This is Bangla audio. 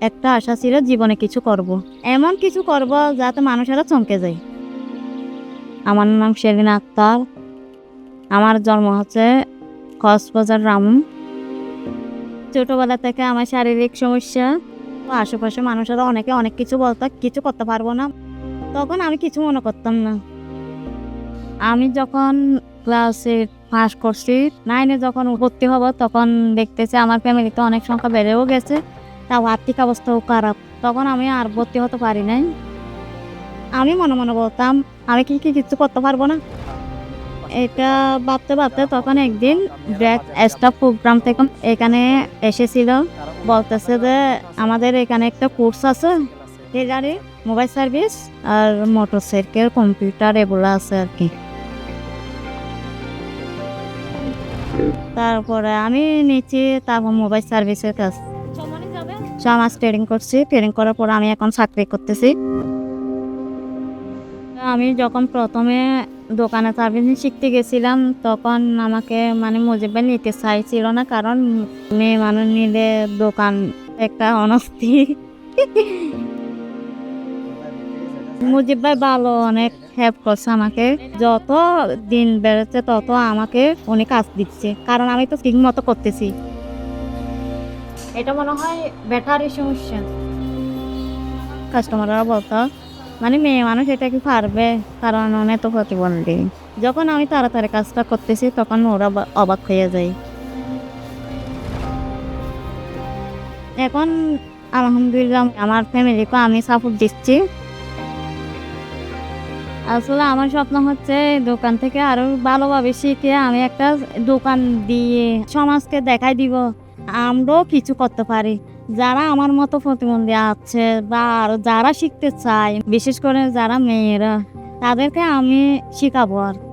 একটা আশা ছিল জীবনে কিছু করব। এমন কিছু করব যাতে মানুষেরা চমকে যায়। আমার নাম শেরিন আক্তার। আমার জন্ম হচ্ছে কক্সবাজার, রামু। ছোটোবেলা থেকে আমার শারীরিক সমস্যা আশেপাশে মানুষেরা অনেকে অনেক কিছু বলতো, কিছু করতে পারব না। তখন আমি কিছু মনে করতাম না। আমি যখন ক্লাসে পাস করছি নাইনে যখন ভর্তি হব, তখন দেখতেছি আমার ফ্যামিলিতে অনেক সংখ্যা বেড়েও গেছে। তাও আর্থিক অবস্থাও খারাপ। তখন আমি আর ভর্তি হতে পারি নাই। আমি মনে মনে বলতাম, আমি কি কি কিছু করতে পারব না? এটা ভাবতে ভাবতে তখন একদিন ব্র্যাক স্টাফ প্রোগ্রাম থেকে এখানে এসেছিল। বলতেছে যে, আমাদের এখানে একটা কোর্স আছে টেলারে মোবাইল সার্ভিস আর মোটর সাইকেল কম্পিউটার এগুলো আছে আর কি। তারপরে আমি নিচে তারপর মোবাইল সার্ভিসের কাজ সমাজ ট্রেডিং করছি। ট্রেডিং করার পর আমি এখন চাকরি করতেছি। আমি যখন প্রথমে দোকানে সার্ভিসিং শিখতে গেছিলাম, তখন আমাকে মানে মুজিব নিতে চাইছিল না, কারণ মেয়ে মানুষ নিলে দোকান একটা অনস্থি মুজিব ভাই ভালো, অনেক হেল্প করছে আমাকে। যত দিন বেড়েছে, তত আমাকে অনেক কাজ দিচ্ছে। কারণ আমি তো ঠিক মতো করতেছি। এটা মনে হয় ব্যাটারি সমস্যা। কাস্টমাররা বলতো মানে মেয়ে মানুষ এটা কি পারবে? কারণ অনেক তো প্রতিবন্ধী। যখন আমি তাড়াতাড়ি কাজটা করতেছি, তখন ওরা অবাক হয়ে যায়। এখন আলহামদুলিল্লাহ আমার ফ্যামিলিকে আমি সাপোর্ট দিচ্ছি। আসলে আমার স্বপ্ন হচ্ছে দোকান থেকে আরও ভালোভাবে শিখে আমি একটা দোকান দিয়ে সমাজকে দেখাই দিব। আমরাও কিছু করতে পারি। যারা আমার মতো প্রতিবন্ধী আছে বা আর যারা শিখতে চায়, বিশেষ করে যারা মেয়েরা, তাদেরকে আমি শিখাবো আর